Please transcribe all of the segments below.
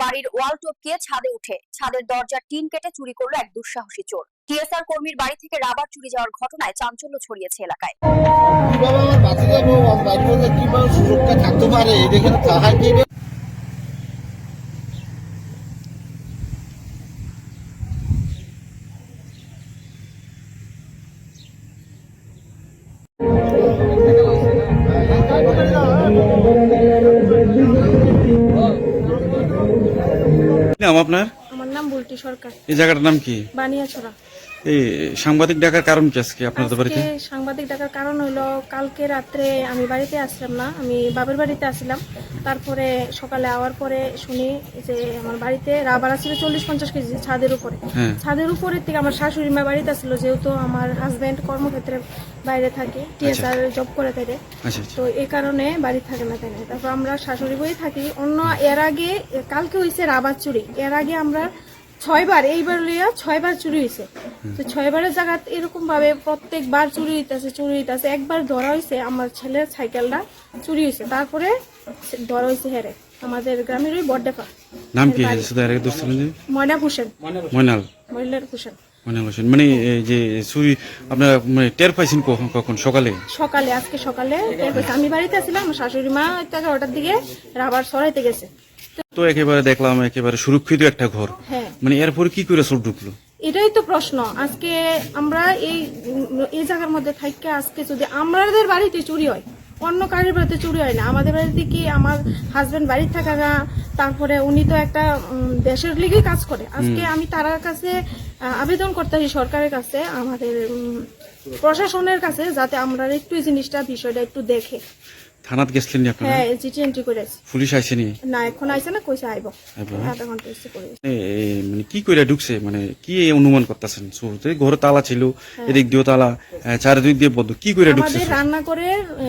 বাড়ির ওয়াল টপকিয়ে ছাদে উঠে। ছাদের দরজার টিন কেটে চুরি করল এক দুঃসাহসী চোর। টিএসআর কর্মীর বাড়ি থেকে রাবার চুরি যাওয়ার ঘটনায় চাঞ্চল্য ছড়িয়েছে এলাকায়। কীভাবে আমার যাব বাড়ির মধ্যে কীভাবে সুযোগটা থাকতে পারে? এখানে নাম আপনার? আমার নাম বুলটি সরকার। এই জায়গাটার নাম কি? বানিয়াছড়া। এই সাংবাদিক ডাকার কারণ কি আজকে আপনাদের বাড়িতে? আজকে সাংবাদিক ডাকার কারণ হলো কালকে রাত্রে আমি বাড়িতে আসলাম না আমি বাবার বাড়িতে আসলাম তারপরে সকালে আওয়ার পরে শুনি যে আমার বাড়িতে রাবার আসছিল চল্লিশ পঞ্চাশ কেজি ছাদের উপরে। হ্যাঁ। ছাদের উপরের থেকে আমার শাশুড়ি মা বাড়িতে আসছিল যেহেতু আমার হাজব্যান্ড কর্মক্ষেত্রে বাইরে থাকে টিএসআর জব করে থাকে। আচ্ছা আচ্ছা। তো এই কারণে বাড়ি থাকে না তাই না। তারপর আমরা শাশুড়ি বই থাকি। অন্য এর আগে কালকে হয়েছে রাবার চুরি। এর আগে আমরা ছয়বার এইবার লইয়া ছয়বার চুরি হয়েছে তো ছয়বারের জায়গা এরকম ভাবে প্রত্যেকবার চুরি হইতেছে চুরি হইতেছে। একবার ধরা হয়েছে আমার ছেলের সাইকেলটা চুরি হয়েছে তারপরে ধরা হয়েছে হেরে আমাদের গ্রামের ওই বড্ডেপা নাম কি ময়না হোসেন। ময়নাল। মহিলার হোসেন। মানে এই যে চুরি আপনারা মানে টের পাইছেন কখন কখন? সকালে? সকালে আজকে সকালে। আমি বাড়িতে আমার শাশুড়ি মা এগারোটার দিকে রাবার সরাইতে গেছে। তো একেবারে দেখলাম একেবারে সুরক্ষিত একটা ঘর। হ্যাঁ। মানে এরপরে কি করে চোর ঢুকলো? এটাই তো প্রশ্ন। আজকে আমরা এই এই জায়গার মধ্যে থাকতে আজকে যদি আমাদের বাড়িতে চুরি হয় অন্য কারোর বাড়িতে চুরি হয় না। আমাদের বাড়িতে কি আমার হাজবেন্ড বাড়ি থাকা না? তারপরে উনি তো একটা দেশের লিগে কাজ করে। আজকে আমি তার কাছে আবেদন আবেদন করতেছি সরকারের কাছে আমাদের প্রশাসনের কাছে যাতে আমরা একটু এই জিনিসটা বিষয়টা একটু দেখে। থানাত গেছিলেন নি আপনারা? হ্যাঁ জিটি এন্ট্রি করেছি। পুলিশ আইসেনি না? এখন আইসে না কইসে আইব। আইবো। আধা ঘণ্টা এসে করে মানে কি করে ঢুকছে? মানে কি অনুমান করতেছেন? চোর তো এই ঘরে তালা ছিল এদিক দিয়েও তালা আহ, চারিদিক দিয়ে বদ্ধ। কি করে ঢুকছে? আমাদের রান্নাঘরের এ,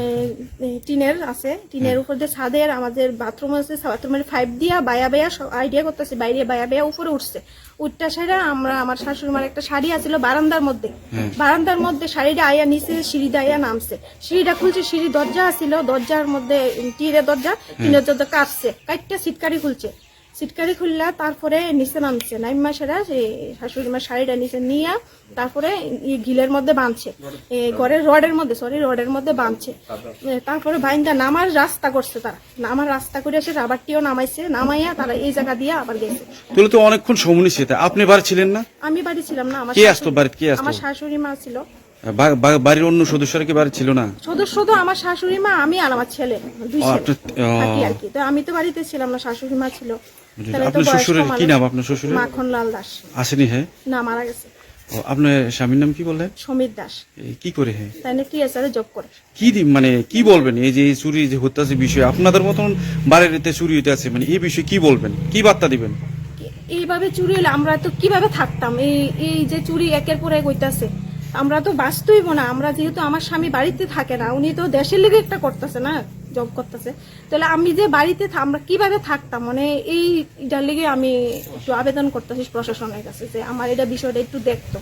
এ, টিনের আছে। টিনের উপর দিয়ে ছাদের আমাদের বাথরুম আছে বাথরুমের পাইপ দিয়া বায়া বায়া আইডিয়া করতেছে বাইরে বায়া বায়া উপরে উঠছে। উঠটা সেরা আমরা আমার শাশুড়ি মার একটা শাড়ি আছিল বারান্দার মধ্যে। বারান্দার মধ্যে শাড়িটা আয়া নিচে সিঁড়িটা আয়া নামছে। সিঁড়িটা খুলছে সিঁড়ি দরজা আছিল দরজার মধ্যে টিনের দরজা টিনের দরজা কাটছে কাটটা সিটকারি খুলছে। সিটকারি খুললা তারপরে নিচে নামছে। নাইমা সেরা শাশুড়ি মার শাড়িটা নিচে নিয়ে তারপরে গিলের মধ্যে বাঁধছে। ঘরের রডের মধ্যে সরি রডের মধ্যে বাঁধছে। তারপরে বাইন্দা নামার রাস্তা করছে তারা। নামার রাস্তা করে এসে রাবারটিও নামাইছে। নামাইয়া তারা এই জায়গা দিয়ে আবার গেছে। তাহলে তো অনেকক্ষণ সময় নিচ্ছে। আপনি বাড়ি ছিলেন না? আমি বাড়ি ছিলাম না আমার কে শাশুড়ি- আসতো বাড়িতে? কে আসতো? আমার শাশুড়ি মা ছিল। বাড়ির অন্য সদস্যরা কি বাড়ি ছিল না? সদস্য তো আমার শাশুড়ি মা আমি আর আমার ছেলে দুই ছেলে থাকি আর কি। তো আমি তো বাড়িতে ছিলাম না শাশুড়ি মা ছিল। আপনার শ্বশুরের কি নাম? আপনার শ্বশুরের? মাখন লাল দাস। আসেনি হ্যাঁ? না মারা গেছে। আপনার স্বামীর নাম কি বললেন? সমীর দাস। কি করে হ্যাঁ? তাই না টিএসআর জব করে। কি মানে কি বলবেন? এই যে চুরি যে হত্যাছে বিষয় আপনাদের মতন বাড়িতে চুরি হইতে আছে মানে এই বিষয়ে কি বলবেন? কি বার্তা দিবেন? এইভাবে চুরি হলে আমরা তো কীভাবে থাকতাম? এই এই যে চুরি একের পর এক হইতাছে। আমরা তো বাঁচতেইব না। আমরা যেহেতু আমার স্বামী বাড়িতে থাকে না, উনি তো দেশের লিগে একটা করতেছে না জব করতেছে। তাহলে আমি যে বাড়িতে আমরা কীভাবে থাকতাম? মানে এইটার লেগে আমি একটু আবেদন করতেছি প্রশাসনের কাছে যে আমার এটা বিষয়টা একটু দেখতো।